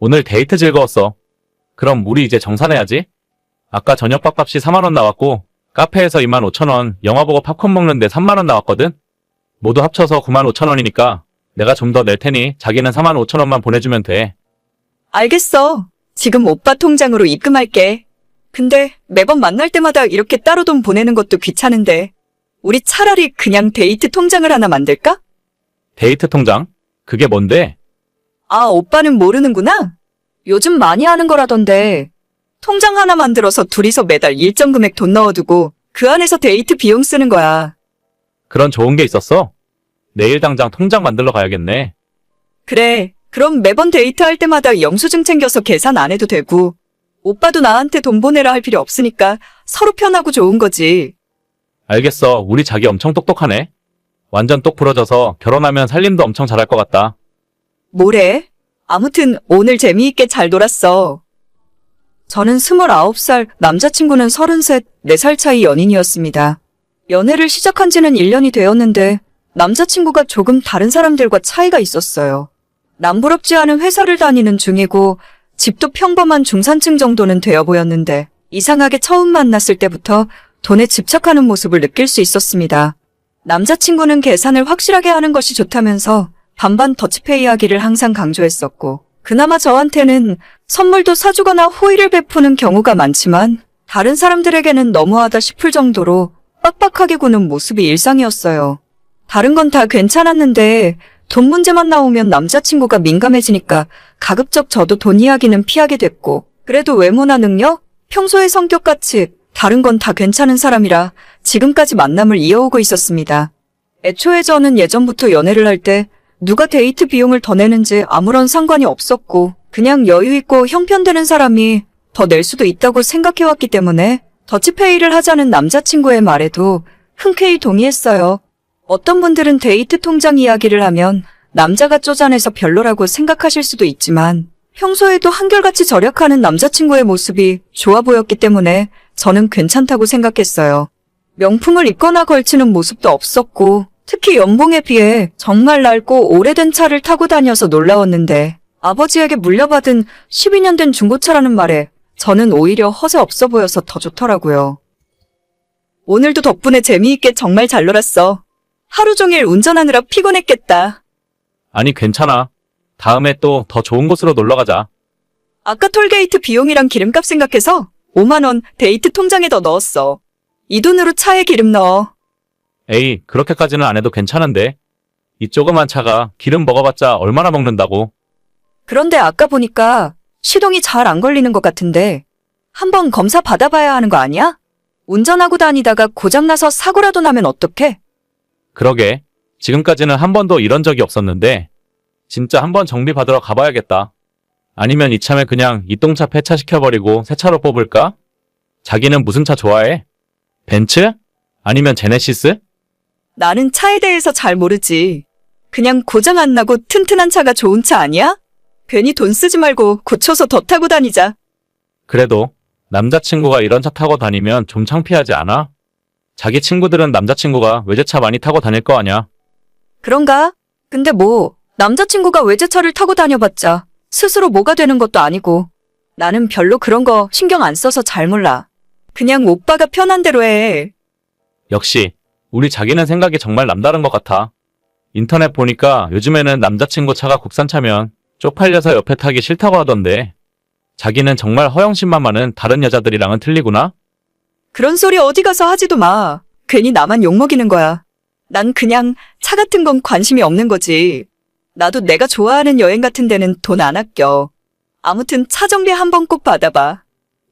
오늘 데이트 즐거웠어. 그럼 우리 이제 정산해야지. 아까 저녁 밥값이 4만원 나왔고, 카페에서 2만 5천원, 영화 보고 팝콘 먹는데 3만원 나왔거든? 모두 합쳐서 9만 5천원이니까 내가 좀 더 낼 테니 자기는 4만 5천원만 보내주면 돼. 알겠어. 지금 오빠 통장으로 입금할게. 근데 매번 만날 때마다 이렇게 따로 돈 보내는 것도 귀찮은데. 우리 차라리 그냥 데이트 통장을 하나 만들까? 데이트 통장? 그게 뭔데? 아, 오빠는 모르는구나? 요즘 많이 하는 거라던데. 통장 하나 만들어서 둘이서 매달 일정 금액 돈 넣어두고 그 안에서 데이트 비용 쓰는 거야. 그런 좋은 게 있었어? 내일 당장 통장 만들러 가야겠네. 그래. 그럼 매번 데이트할 때마다 영수증 챙겨서 계산 안 해도 되고. 오빠도 나한테 돈 보내라 할 필요 없으니까 서로 편하고 좋은 거지. 알겠어. 우리 자기 엄청 똑똑하네. 완전 똑 부러져서 결혼하면 살림도 엄청 잘할 것 같다. 뭐래? 아무튼 오늘 재미있게 잘 놀았어. 저는 29살, 남자친구는 33, 4살 차이 연인이었습니다. 연애를 시작한 지는 1년이 되었는데 남자친구가 조금 다른 사람들과 차이가 있었어요. 남부럽지 않은 회사를 다니는 중이고 집도 평범한 중산층 정도는 되어 보였는데 이상하게 처음 만났을 때부터 돈에 집착하는 모습을 느낄 수 있었습니다. 남자친구는 계산을 확실하게 하는 것이 좋다면서 반반 더치페이 하기를 항상 강조했었고, 그나마 저한테는 선물도 사주거나 호의를 베푸는 경우가 많지만, 다른 사람들에게는 너무하다 싶을 정도로 빡빡하게 구는 모습이 일상이었어요. 다른 건 다 괜찮았는데, 돈 문제만 나오면 남자친구가 민감해지니까 가급적 저도 돈 이야기는 피하게 됐고, 그래도 외모나 능력, 평소의 성격같이 다른 건 다 괜찮은 사람이라 지금까지 만남을 이어오고 있었습니다. 애초에 저는 예전부터 연애를 할 때 누가 데이트 비용을 더 내는지 아무런 상관이 없었고 그냥 여유 있고 형편되는 사람이 더 낼 수도 있다고 생각해왔기 때문에 더치페이를 하자는 남자친구의 말에도 흔쾌히 동의했어요. 어떤 분들은 데이트 통장 이야기를 하면 남자가 쪼잔해서 별로라고 생각하실 수도 있지만 평소에도 한결같이 절약하는 남자친구의 모습이 좋아 보였기 때문에 저는 괜찮다고 생각했어요. 명품을 입거나 걸치는 모습도 없었고, 특히 연봉에 비해 정말 낡고 오래된 차를 타고 다녀서 놀라웠는데, 아버지에게 물려받은 12년 된 중고차라는 말에 저는 오히려 허세 없어 보여서 더 좋더라고요. 오늘도 덕분에 재미있게 정말 잘 놀았어. 하루 종일 운전하느라 피곤했겠다. 아니, 괜찮아. 다음에 또 더 좋은 곳으로 놀러 가자. 아까 톨게이트 비용이랑 기름값 생각해서 5만원 데이트 통장에 더 넣었어. 이 돈으로 차에 기름 넣어. 에이, 그렇게까지는 안 해도 괜찮은데. 이 조그만 차가 기름 먹어봤자 얼마나 먹는다고. 그런데 아까 보니까 시동이 잘 안 걸리는 것 같은데 한번 검사 받아봐야 하는 거 아니야? 운전하고 다니다가 고장나서 사고라도 나면 어떡해? 그러게. 지금까지는 한 번도 이런 적이 없었는데, 진짜 한번 정비 받으러 가봐야겠다. 아니면 이참에 그냥 이똥차 폐차시켜버리고 새 차로 뽑을까? 자기는 무슨 차 좋아해? 벤츠? 아니면 제네시스? 나는 차에 대해서 잘 모르지. 그냥 고장 안 나고 튼튼한 차가 좋은 차 아니야? 괜히 돈 쓰지 말고 고쳐서 더 타고 다니자. 그래도 남자친구가 이런 차 타고 다니면 좀 창피하지 않아? 자기 친구들은 남자친구가 외제차 많이 타고 다닐 거 아냐? 그런가? 근데 뭐 남자친구가 외제차를 타고 다녀봤자 스스로 뭐가 되는 것도 아니고 나는 별로 그런 거 신경 안 써서 잘 몰라. 그냥 오빠가 편한 대로 해. 역시 우리 자기는 생각이 정말 남다른 것 같아. 인터넷 보니까 요즘에는 남자친구 차가 국산차면 쪽팔려서 옆에 타기 싫다고 하던데 자기는 정말 허영심만 많은 다른 여자들이랑은 틀리구나? 그런 소리 어디 가서 하지도 마. 괜히 나만 욕먹이는 거야. 난 그냥 차 같은 건 관심이 없는 거지. 나도 내가 좋아하는 여행 같은 데는 돈 안 아껴. 아무튼 차 정비 한번 꼭 받아봐.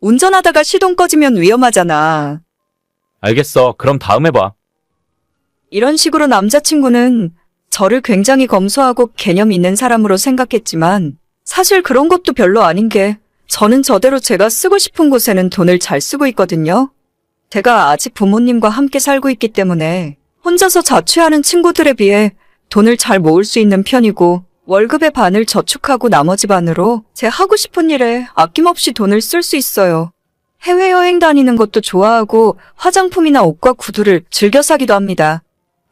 운전하다가 시동 꺼지면 위험하잖아. 알겠어. 그럼 다음에 봐. 이런 식으로 남자친구는 저를 굉장히 검소하고 개념 있는 사람으로 생각했지만 사실 그런 것도 별로 아닌 게 저는 저대로 제가 쓰고 싶은 곳에는 돈을 잘 쓰고 있거든요. 제가 아직 부모님과 함께 살고 있기 때문에 혼자서 자취하는 친구들에 비해 돈을 잘 모을 수 있는 편이고 월급의 반을 저축하고 나머지 반으로 제 하고 싶은 일에 아낌없이 돈을 쓸 수 있어요. 해외여행 다니는 것도 좋아하고 화장품이나 옷과 구두를 즐겨 사기도 합니다.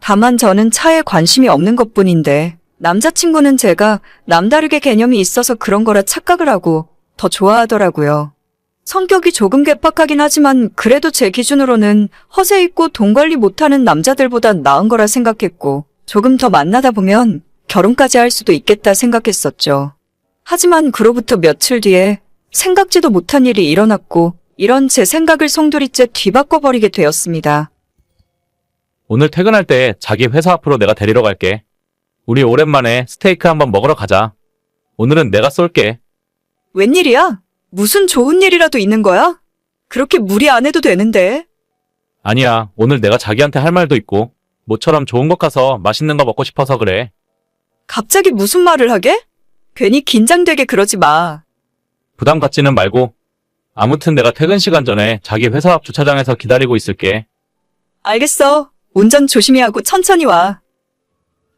다만 저는 차에 관심이 없는 것 뿐인데 남자친구는 제가 남다르게 개념이 있어서 그런 거라 착각을 하고 더 좋아하더라고요. 성격이 조금 괴팍하긴 하지만 그래도 제 기준으로는 허세 있고 돈 관리 못하는 남자들보다 나은 거라 생각했고 조금 더 만나다 보면 결혼까지 할 수도 있겠다 생각했었죠. 하지만 그로부터 며칠 뒤에 생각지도 못한 일이 일어났고 이런 제 생각을 송두리째 뒤바꿔버리게 되었습니다. 오늘 퇴근할 때 자기 회사 앞으로 내가 데리러 갈게. 우리 오랜만에 스테이크 한번 먹으러 가자. 오늘은 내가 쏠게. 웬일이야? 무슨 좋은 일이라도 있는 거야? 그렇게 무리 안 해도 되는데. 아니야, 오늘 내가 자기한테 할 말도 있고, 모처럼 좋은 곳 가서 맛있는 거 먹고 싶어서 그래. 갑자기 무슨 말을 하게? 괜히 긴장되게 그러지 마. 부담 갖지는 말고. 아무튼 내가 퇴근 시간 전에 자기 회사 앞 주차장에서 기다리고 있을게. 알겠어. 운전 조심히 하고 천천히 와.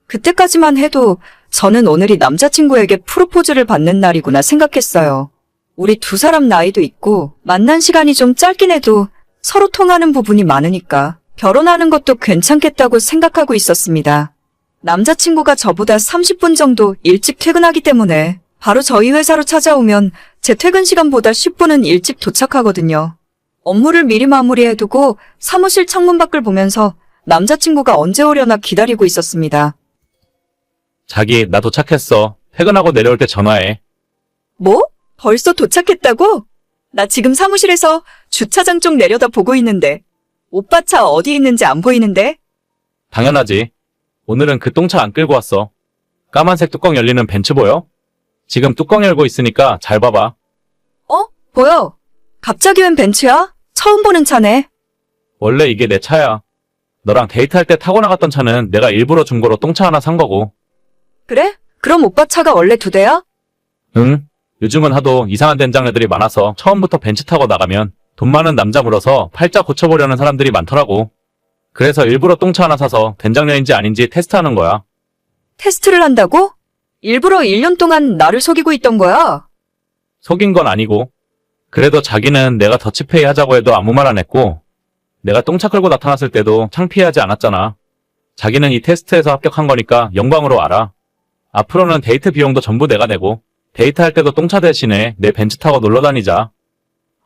그때까지만 해도 저는 오늘이 남자친구에게 프로포즈를 받는 날이구나 생각했어요. 우리 두 사람 나이도 있고 만난 시간이 좀 짧긴 해도 서로 통하는 부분이 많으니까 결혼하는 것도 괜찮겠다고 생각하고 있었습니다. 남자친구가 저보다 30분 정도 일찍 퇴근하기 때문에 바로 저희 회사로 찾아오면 제 퇴근 시간보다 10분은 일찍 도착하거든요. 업무를 미리 마무리해두고 사무실 창문 밖을 보면서 남자친구가 언제 오려나 기다리고 있었습니다. 자기, 나 도착했어. 퇴근하고 내려올 때 전화해. 뭐? 벌써 도착했다고? 나 지금 사무실에서 주차장 쪽 내려다 보고 있는데. 오빠 차 어디 있는지 안 보이는데? 당연하지. 오늘은 그 똥차 안 끌고 왔어. 까만색 뚜껑 열리는 벤츠 보여? 지금 뚜껑 열고 있으니까 잘 봐봐. 어? 보여. 갑자기 웬 벤츠야? 처음 보는 차네. 원래 이게 내 차야. 너랑 데이트할 때 타고 나갔던 차는 내가 일부러 중고로 똥차 하나 산 거고. 그래? 그럼 오빠 차가 원래 두 대야? 응? 요즘은 하도 이상한 된장녀들이 많아서 처음부터 벤츠 타고 나가면 돈 많은 남자 물어서 팔자 고쳐보려는 사람들이 많더라고. 그래서 일부러 똥차 하나 사서 된장녀인지 아닌지 테스트하는 거야. 테스트를 한다고? 일부러 1년 동안 나를 속이고 있던 거야? 속인 건 아니고. 그래도 자기는 내가 더치페이 하자고 해도 아무 말 안 했고, 내가 똥차 끌고 나타났을 때도 창피하지 않았잖아. 자기는 이 테스트에서 합격한 거니까 영광으로 알아. 앞으로는 데이트 비용도 전부 내가 내고, 데이트할 때도 똥차 대신에 내 벤츠 타고 놀러 다니자.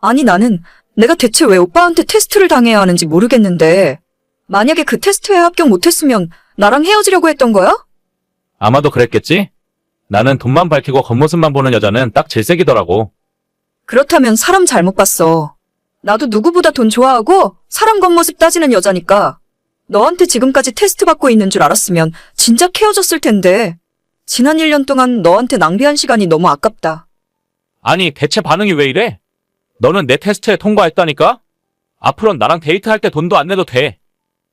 아니 나는 내가 대체 왜 오빠한테 테스트를 당해야 하는지 모르겠는데 만약에 그 테스트에 합격 못했으면 나랑 헤어지려고 했던 거야? 아마도 그랬겠지? 나는 돈만 밝히고 겉모습만 보는 여자는 딱 질색이더라고. 그렇다면 사람 잘못 봤어. 나도 누구보다 돈 좋아하고 사람 겉모습 따지는 여자니까 너한테 지금까지 테스트 받고 있는 줄 알았으면 진작 헤어졌을 텐데 지난 1년 동안 너한테 낭비한 시간이 너무 아깝다. 아니, 대체 반응이 왜 이래? 너는 내 테스트에 통과했다니까? 앞으론 나랑 데이트할 때 돈도 안 내도 돼.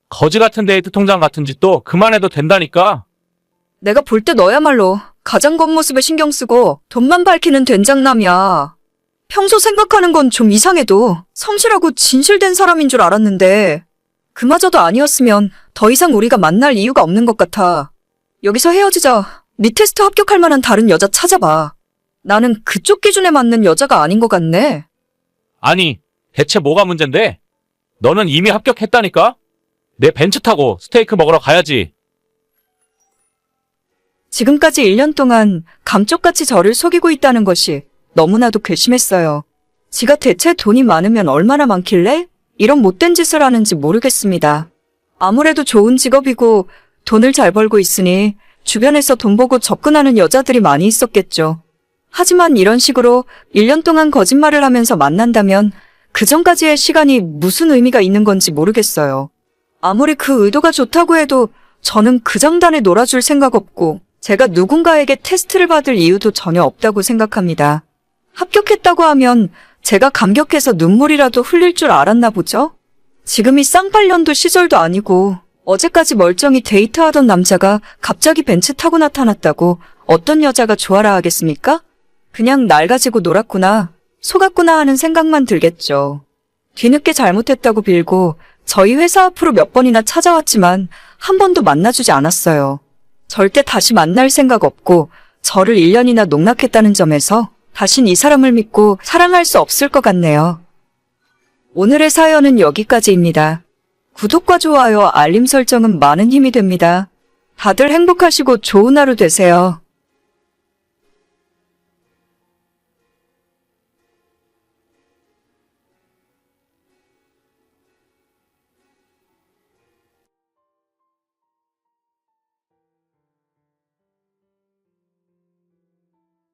거지 같은 데이트 통장 같은 짓도 그만해도 된다니까? 내가 볼 때 너야말로 가장 겉모습에 신경 쓰고 돈만 밝히는 된장남이야. 평소 생각하는 건 좀 이상해도 성실하고 진실된 사람인 줄 알았는데 그마저도 아니었으면 더 이상 우리가 만날 이유가 없는 것 같아. 여기서 헤어지자. 네 테스트 합격할 만한 다른 여자 찾아봐. 나는 그쪽 기준에 맞는 여자가 아닌 것 같네. 아니, 대체 뭐가 문제인데? 너는 이미 합격했다니까? 내 벤츠 타고 스테이크 먹으러 가야지. 지금까지 1년 동안 감쪽같이 저를 속이고 있다는 것이 너무나도 괘씸했어요. 지가 대체 돈이 많으면 얼마나 많길래 이런 못된 짓을 하는지 모르겠습니다. 아무래도 좋은 직업이고 돈을 잘 벌고 있으니 주변에서 돈 보고 접근하는 여자들이 많이 있었겠죠. 하지만 이런 식으로 1년 동안 거짓말을 하면서 만난다면 그 전까지의 시간이 무슨 의미가 있는 건지 모르겠어요. 아무리 그 의도가 좋다고 해도 저는 그 장단에 놀아줄 생각 없고 제가 누군가에게 테스트를 받을 이유도 전혀 없다고 생각합니다. 합격했다고 하면 제가 감격해서 눈물이라도 흘릴 줄 알았나 보죠? 지금이 쌍팔년도 시절도 아니고 어제까지 멀쩡히 데이트하던 남자가 갑자기 벤츠 타고 나타났다고 어떤 여자가 좋아라 하겠습니까? 그냥 날 가지고 놀았구나, 속았구나 하는 생각만 들겠죠. 뒤늦게 잘못했다고 빌고 저희 회사 앞으로 몇 번이나 찾아왔지만 한 번도 만나주지 않았어요. 절대 다시 만날 생각 없고 저를 1년이나 농락했다는 점에서 다신 이 사람을 믿고 사랑할 수 없을 것 같네요. 오늘의 사연은 여기까지입니다. 구독과 좋아요, 알림 설정은 많은 힘이 됩니다. 다들 행복하시고 좋은 하루 되세요.